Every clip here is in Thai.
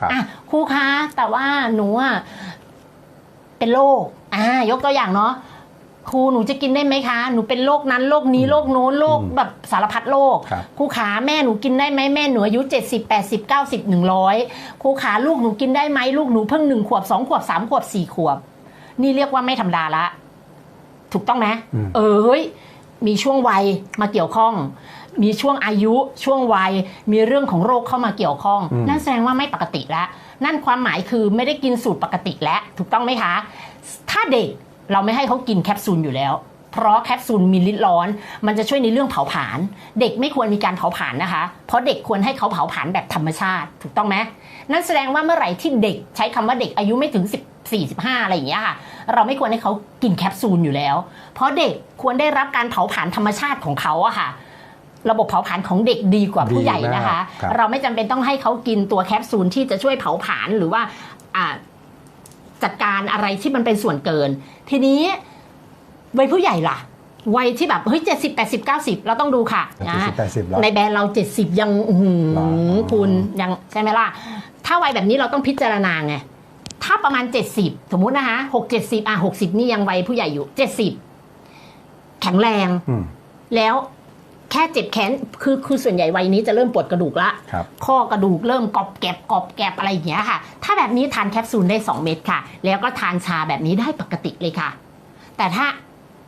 ครับอะครูคะแต่ว่าหนูอะเป็นโรคอ่ายกตัวอย่างเนาะครูหนูจะกินได้ไหมคะ หนูเป็นโรคนั้นโรคนี้โรคโน้นโรคแบบสารพัดโรคครับครูขาแม่หนูกินได้ไหมแม่หนูอายุ70 80 90 100ครูขาลูกหนูกินได้ไหมลูกหนูเพิ่งหนึ่งขวบสองขวบสามขวบสี่ขวบ นี่เรียกว่าไม่ธรรมดาละ ถูกต้องไหมอืมเออเฮ้ยมีช่วงวัยมาเกี่ยวข้อง มีช่วงอายุช่วงวัย มีเรื่องของโรคเข้ามาเกี่ยวข้อง นั่นแสดงว่าไม่ปกติแล้ว นั่นความหมายคือไม่ได้กินสูตรปกติแล้วถูกต้องไหมคะ ถ้าเด็กเราไม่ให้เขากินแคปซูลอยู่แล้ว เพราะแคปซูลมีฤทธิ์ร้อน มันจะช่วยในเรื่องเผาผลาญเด็กไม่ควรมีการเผาผลาญนะคะ เพราะเด็กควรให้เขาเผาผลาญแบบธรรมชาติ ถูกต้องไหมนั่นแสดงว่าเมื่อไหร่ที่เด็กใช้คำว่าเด็กอายุไม่ถึง 10 45 อะไรอย่างเงี้ยค่ะ เราไม่ควรให้เขากินแคปซูลอยู่แล้ว เพราะเด็กควรได้รับการเผาผลาญธรรมชาติของเขาอะค่ะ ระบบเผาผลาญของเด็กดีกว่าผู้ใหญ่นะคะ ดีมากครับเราไม่จำเป็นต้องให้เขากินตัวแคปซูลที่จะช่วยเผาผลาญหรือว่าอ่าจัดการอะไรที่มันเป็นส่วนเกิน ทีนี้วัยผู้ใหญ่ล่ะ วัยที่แบบเฮ้ยเจ็ดสิบแปดสิบเก้าสิบเราต้องดูค่ะนะ 70 80แล้ว ในแบรนด์เราเจ็ดสิบยังอื้อหือหรอ คุณยังใช่ไหมล่ะ ถ้าวัยแบบนี้เราต้องพิจารณาไง ถ้าประมาณเจ็ดสิบสมมุตินะคะหกเจ็ดสิบอะหกสิบนี่ยังวัยผู้ใหญ่อยู่เจ็ดสิบแข็งแรงอืม แล้ว แค่เจ็บแขนคือคือส่วนใหญ่วัยนี้จะเริ่มปวดกระดูกละครับข้อกระดูกเริ่มกรอบแกบกรอบแกบอะไรอย่างเงี้ยค่ะ ถ้าแบบนี้ทานแคปซูลได้ 2 เม็ดค่ะ แล้วก็ทานชาแบบนี้ได้ปกติเลยค่ะ แต่ถ้า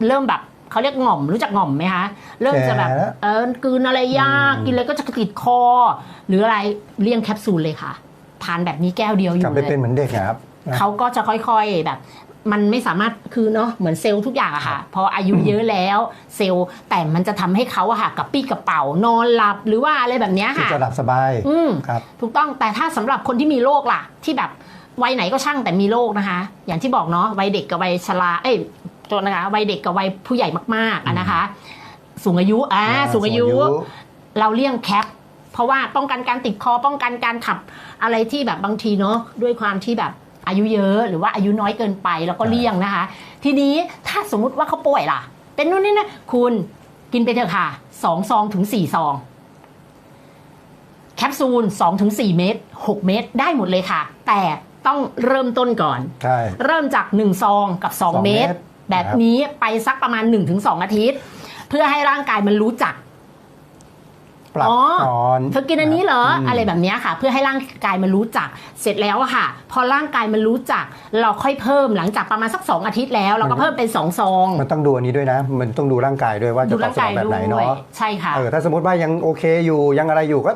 เริ่มแบบเขาเรียกหง่อมรู้จักหง่อมไหมคะเริ่มจะแบบแก่แล้วเออกลืนอะไรยากอืมกินอะไรก็จะติดคอ หรืออะไรเลี่ยงแคปซูลเลยค่ะทานแบบนี้แก้วเดียวอกลับยู่ไปเลเป็นยเหมือนเด็กนะครับนะเขาก็จะค่อยๆแบบ มันไม่สามารถคือเนาะเหมือนเซลล์ทุกอย่างอะค่ะ พออายุเยอะแล้วเซลล์แต่มันจะทำให้เขาอะค่ะกับปี้กระเป๋านอนหลับหรือว่าอะไรแบบเนี้ยที่ค่ะจะหลับสบายอืมครับถูกต้องแต่ถ้าสำหรับคนที่มีโรคล่ะ ที่แบบวัยไหนก็ช่างแต่มีโรคนะคะ อย่างที่บอกเนาะวัยเด็กกับวัยชราเอ้ยโทษนะคะวัยเด็กกับวัยผู้ใหญ่มากๆอะนะคะ สูงอายุอ่าอ่าสูงอายุสูงอายุ เราเลี่ยงแคปเพราะว่าป้องกันการติดคอป้องกันการขับอะไรที่แบบบางทีเนาะด้วยความที่แบบ อายุเยอะหรือว่าอายุน้อยเกินไปแล้วก็เลี่ยงนะคะ ทีนี้ถ้าสมมุติว่าเขาป่วยล่ะ เป็นนู่นนี่นะคุณกินไปเถอะค่ะสองซองถึงสี่ซองแคปซูล2-4ถึง4เม็ด6 เม็ดได้หมดเลยค่ะ แต่ต้องเริ่มต้นก่อนใช่เริ่มจาก 1 ซองกับสอง2เม็ดเม็ดแบบนี้ไปสักประมาณ 1-2 อาทิตย์ เพื่อให้ร่างกายมันรู้จัก ปรับอ๋อก่อนเธอกินอันนี้เหรอมอะไรแบบเนี้ยค่ะ เพื่อให้ร่างกายมันรู้จัก เสร็จแล้วอะค่ะ พอร่างกายมันรู้จัก เราค่อยเพิ่มหลังจากประมาณสัก 2 อาทิตย์แล้ว เราก็เพิ่มเป็น2ซองมันต้องดูอันนี้ด้วยนะ มันต้องดูร่างกายด้วยว่าจะดูตอร่าบงสนกาอยงแบบไหนด้วยเนาะใช่ค่ะเออถ้าสมมติว่ายังโอเคอยู่ยังอะไรอยู่ก็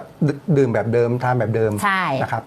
ดื่มแบบเดิมทานแบบเดิมใช่นะครับ